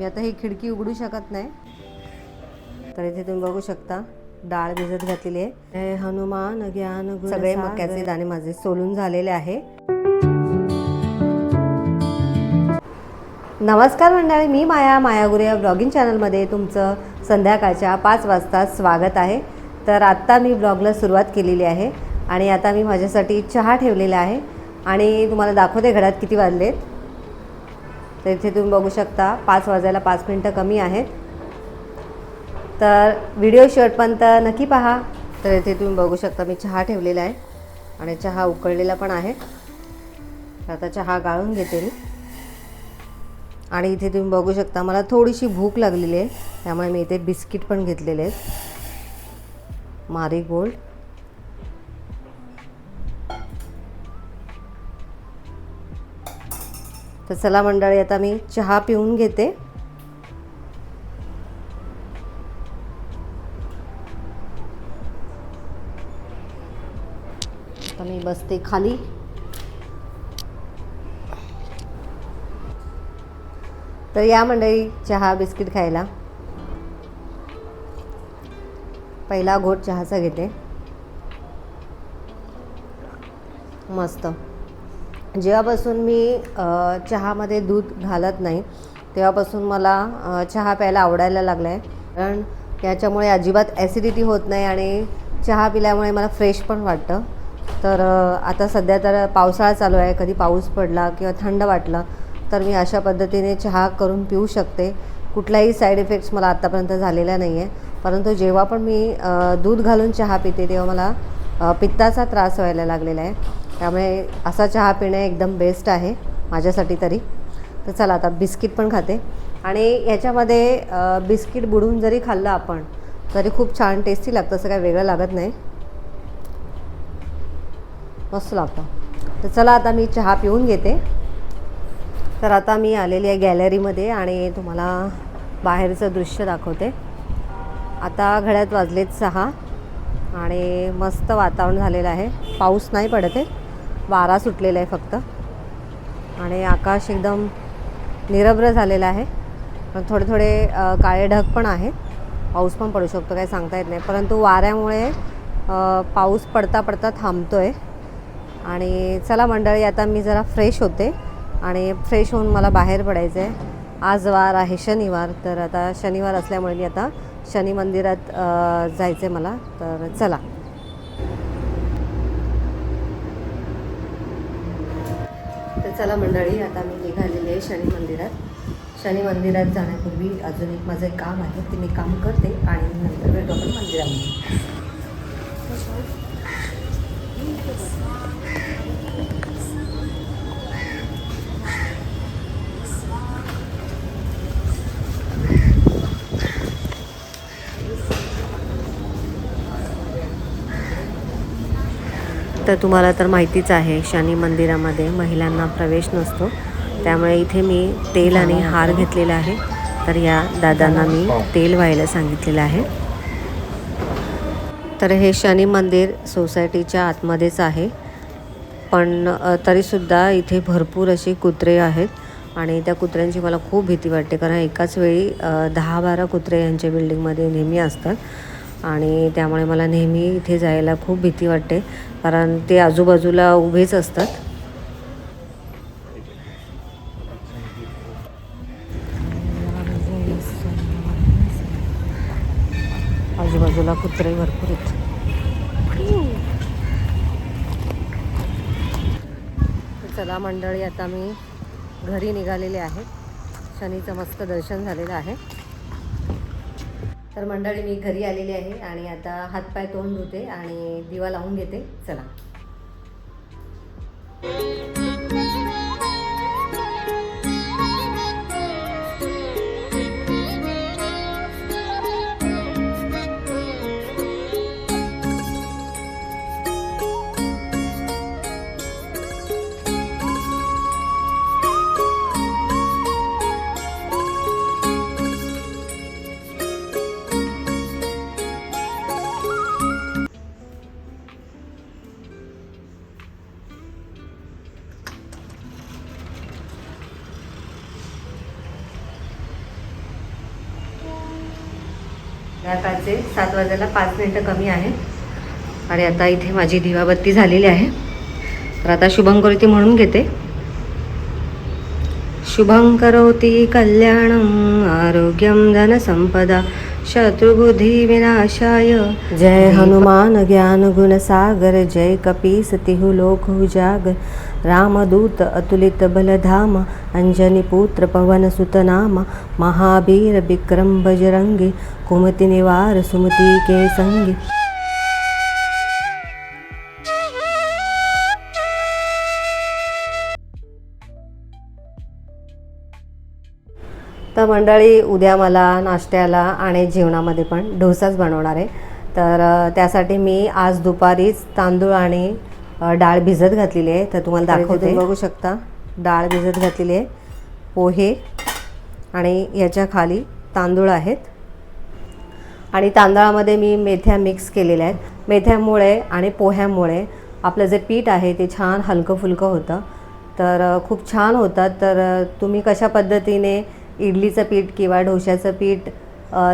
मी आता ही खिडकी उघडू शकत नाही. तर इथे तुम्ही बघू शकता डाळ भिजत घातलेली आहे. हनुमान ज्ञान सगळे मक्याचे दाणे माझे सोलून झालेले आहे. नमस्कार मंडळी मी माया मायागुरे या ब्लॉगिंग चॅनलमध्ये तुमचं संध्याकाळच्या पाच वाजता स्वागत आहे. तर आत्ता मी ब्लॉगला सुरुवात केलेली आहे आणि आता मी माझ्यासाठी चहा ठेवलेला आहे. आणि तुम्हाला दाखवते घरात किती वाजलेत. तर इथे तुम्ही बघू शकता पाच वाजायला पाच मिनटं कमी आहेत. तर व्हिडिओ शेवटपर्यंत नक्की पहा. तर इथे तुम्ही बघू शकता मी चहा ठेवलेला आहे आणि चहा उकळलेला पण आहे. आता चहा गाळून घेते मी. आणि इथे तुम्ही बघू शकता मला थोडीशी भूक लागलेली आहे त्यामुळे मी इथे बिस्किट पण घेतलेले आहेत. Marie gold. तर चला मंडळी आता मी चहा पिऊन घेते. आता मी बसते खाली. तर या मंडळी चहा बिस्किट खायला. पहिला घोट चहाचा घेते. मस्त. जेव्हापासून मी चहामध्ये दूध घालत नाही तेव्हापासून मला चहा प्यायला आवडायला लागला आहे कारण त्याच्यामुळे अजिबात ॲसिडिटी होत नाही आणि चहा पिल्यामुळे मला फ्रेश पण वाटतं. तर आता सध्या तर पावसाळा चालू आहे. कधी पाऊस पडला किंवा थंड वाटलं तर मी अशा पद्धतीने चहा करून पिऊ शकते. कुठलाही साईड इफेक्ट्स मला आत्तापर्यंत झालेला नाही आहे परंतु जेव्हा पण मी दूध घालून चहा पिते तेव्हा मला पित्ताचा त्रास व्हायला लागलेला आहे. त्यामुळे असा चहा पिणे एकदम बेस्ट आहे माझ्यासाठी तरी. तर चला आता बिस्किट पण खाते. आणि याच्यामध्ये बिस्किट बुडवून जरी खाल्लं आपण तरी खूप छान टेस्टी लागतं असं काही वेगळं लागत नाही. मस्त लागतं. तर चला आता मी चहा पिऊन घेते. तर आता मी आलेली आहे गॅलरीमध्ये आणि तुम्हाला बाहेरचं दृश्य दाखवते. आता घड्यात वाजलेत सहा आणि मस्त वातावरण झालेलं आहे. पाऊस नाही पडत आहे. वारा सुटलेला आहे फक्त. आणि आकाश एकदम निरभ्र झालेलं आहे. पण थोडे थोडे काळे ढग पण आहेत. पाऊस पण पडू शकतो काही सांगता येत नाही. परंतु वाऱ्यामुळे पाऊस पडता पडता थांबतो आहे आणि चला मंडळी आता मी जरा फ्रेश होते. आणि फ्रेश होऊन मला बाहेर पडायचं आहे आज वार आहे शनिवार. तर आता शनिवार असल्यामुळे मी आता शनी मंदिरात जायचं आहे मला. तर चला. चला मंडळी आता मी निघालेली आहे शनी मंदिरात. शनी मंदिरात जाण्यापूर्वी अजून एक माझं एक काम आहे ते मी काम करते आणि नंतर भेटू आपण मंदिरामध्ये. तर तुम्हाला तर माहितीच आहे शनी मंदिरामध्ये महिलांना प्रवेश नसतो. त्यामुळे इथे मी तेल आणि हार घेतलेला आहे. तर या दादांना मी तेल व्हायला सांगितलेलं आहे. तर हे शनी मंदिर सोसायटीच्या आतमध्येच आहे. पण तरीसुद्धा इथे भरपूर असे कुत्रे आहेत. आणि त्या कुत्र्यांची मला खूप भीती वाटते. कारण एकाच वेळी दहा बारा कुत्रे यांच्या बिल्डिंगमध्ये नेहमी असतात. आणि त्यामुळे मला नेहमी इथे जायला खूप भीती वाटते. कारण ते आजूबाजूला उभेच असतात. आजूबाजूला कुत्रे भरपूर आहेत. चला मंडळी आता मी घरी निघालेले आहे. शनीचं मस्त दर्शन झालेलं आहे. तर मंडळी मी घरी आलेली आहे आणि आता हातपाय तोंड धुते आणि दिवा लावून घेते. चला. संध्याकाळचे सात वाजायला पाच मिनटं कमी आहे आणि आता इथे माझी दिवाबत्ती झालेली आहे. तर आता शुभंकरोती म्हणून घेते. शुभं करोति कल्याणम् आरोग्यं धनसंपदा शत्रुबुद्धि विनाशाय जय हनुमान ज्ञान गुण सागर जय कपी सतिहु लोक उजागर रामदूत अतुलित बलधाम अंजनी पुत्र पवन सुत नाम महावीर विक्रम बजरंगी कुमति निवार सुमति के संगी। तर मंडळी उद्या मला नाश्त्याला आणि जेवणामध्ये पण डोसाच बनवणार आहे. तर त्यासाठी मी आज दुपारीच तांदूळ आणि डाळ भिजत घातलेली आहे. तर तुम्हाला दाखवते. बघू शकता. डाळ भिजत घातलेली आहे. पोहे आणि याच्या खाली तांदूळ आहेत. आणि तांदळामध्ये मी मेथ्या मिक्स केलेल्या आहेत. मेथ्यामुळे आणि पोह्यामुळे आपलं जे पीठ आहे ते छान हलकं फुलकं होतं. तर खूप छान होतात. तर तुम्ही कशा पद्धतीने इडलीचं पीठ किंवा डोश्याचं पीठ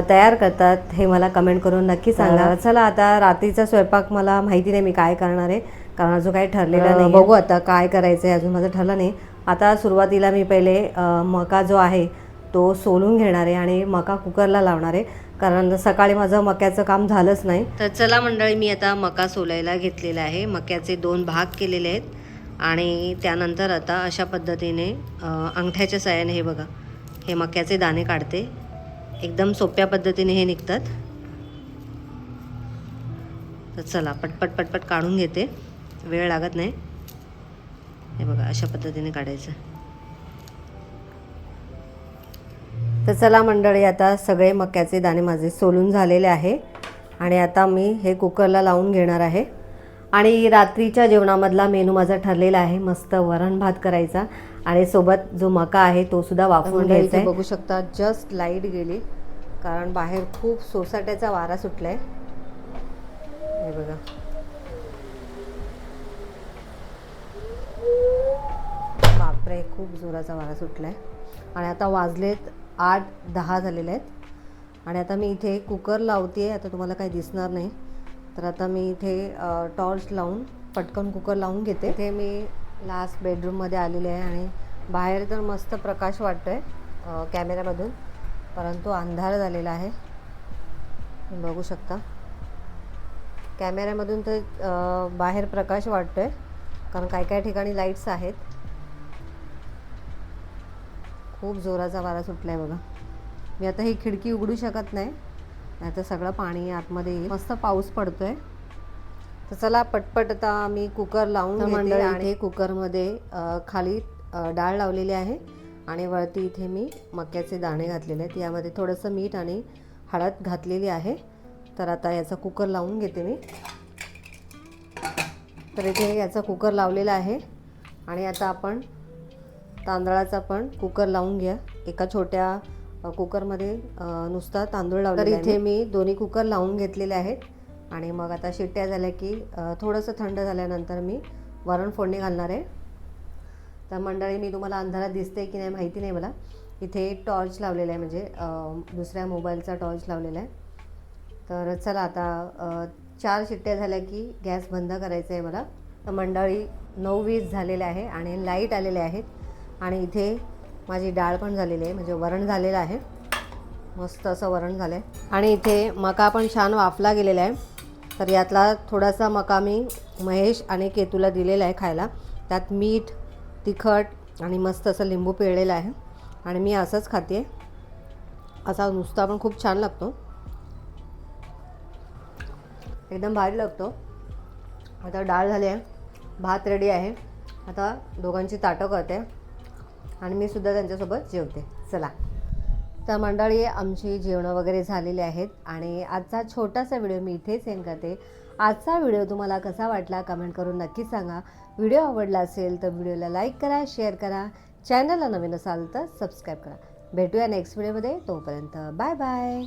तयार करतात हे मला कमेंट करून नक्की सांगा. चला आता रात्रीचा स्वयंपाक मला माहिती नाही मी काय करणार आहे कारण अजून काही ठरलेलं नाही बघू आता काय करायचं आहे अजून माझं ठरलं नाही. आता सुरुवातीला मी पहिले मका जो आहे तो सोलून घेणार आहे आणि मका कुकरला लावणार आहे. कारण सकाळी माझं मक्याचं काम झालंच नाही. तर चला मंडळी मी आता मका सोलायला घेतलेला आहे. मक्याचे दोन भाग केलेले आहेत. आणि त्यानंतर आता अशा पद्धतीने अंगठ्याच्या साह्याने हे बघा. हे मक्याचे दाणे काढते. एकदम सोप्या पद्धतीने हे निघतात. तर चला पटपट पटपट काढून घेते. वेळ लागत नाही. हे बघा अशा पद्धतीने काढायचं. तर चला मंडळी आता सगळे मक्याचे दाणे माझे सोलून झालेले आहे. आणि आता मी हे कुकरला लावून घेणार आहे. आणि रात्रीच्या जेवणामधला मेनू माझा ठरलेला आहे मस्त वरण भात करायचा. आणि सोबत जो मका आहे तो सुद्धा वापरून घ्यायचा बघू शकता जस्ट लाइट गेली. कारण बाहेर खूप सोसाट्याचा वारा सुटलाय. हे बघा. बापरे खूप जोराचा वारा सुटला आहे आणि आता वाजलेत आठ दहा झालेले आहेत. आणि आता मी इथे कुकर लावते आहे आता तुम्हाला काही दिसणार नाही. तर आता मी इथे टॉर्च लावून पटकन कुकर लावून घेते. इथे मी लास्ट बेडरूममध्ये आलेले आहे आणि बाहेर तर मस्त प्रकाश वाटतो आहे कॅमेऱ्यामधून परंतु अंधार झालेला आहे. तुम्ही बघू शकता. कॅमेऱ्यामधून तर बाहेर प्रकाश वाटतो आहे कारण काही काही ठिकाणी लाईट्स आहेत. खूप जोराचा वारा सुटला आहे बघा. मी आता ही खिडकी उघडू शकत नाही. नाही तर सगळं पाणी आतमध्ये येईल मस्त पाऊस पडतोय. तर चला पटपट आता मी कुकर लावून मंडळी आणि कुकरमध्ये खाली डाळ लावलेली आहे आणि वरती इथे मी मक्याचे दाणे घातलेले आहेत. यामध्ये थोडंसं मीठ आणि हळद घातलेली आहे. तर आता याचा कुकर लावून घेते मी. तर इथे याचा कुकर लावलेला आहे आणि आता आपण तांदळाचा पण कुकर लावून घ्या. एका छोट्या कुकरमध्ये नुसता तांदूळ लावला तर इथे मी दोन्ही कुकर लावून घेतलेले आहेत. आणि मग आता शिट्ट्या झाल्या की थोडंसं थंड झाल्यानंतर मी वरण फोडणी घालणार आहे. तर मंडळी मी तुम्हाला अंधारात दिसते की नाही माहिती नाही मला. इथे टॉर्च लावलेला आहे म्हणजे दुसऱ्या मोबाईलचा टॉर्च लावलेला आहे. तर चला आता चार शिट्ट्या झाल्या की गॅस बंद करायचा आहे मला. तर मंडळी नऊ वीस झालेले आहे आणि लाइट आलेले आहेत. आणि इथे माझी डाळ पण झालेली आहे म्हणजे वरण झालेलं आहे. मस्त असं वरण झालं आहे आणि इथे मका पण छान वाफला गेलेला आहे. तर यातला थोडासा मका मी महेश आणि केतूला दिलेला आहे खायला. त्यात मीठ तिखट आणि मस्त असं लिंबू पिळलेलं आहे. आणि मी असंच खाते असा नुसता पण खूप छान लागतो. एकदम भारी लागतो. आता डाळ झाली आहे. भात रेडी आहे. आता दोघांची ताटं करते. आणि मी सुद्धा त्यांच्यासोबत जेवते. चला. तर मंडळी आमची जेवणं वगैरे झालेली आहेत आणि आजचा छोटासा व्हिडिओ मी इथेच सेंड करते. आजचा व्हिडिओ तुम्हाला कसा वाटला कमेंट करून नक्की सांगा. व्हिडिओ आवडला असेल तर व्हिडिओला लाईक करा शेअर करा. चॅनलला नवीन असाल तर सबस्क्राईब करा. भेटूया नेक्स्ट व्हिडिओमध्ये तोपर्यंत बाय बाय.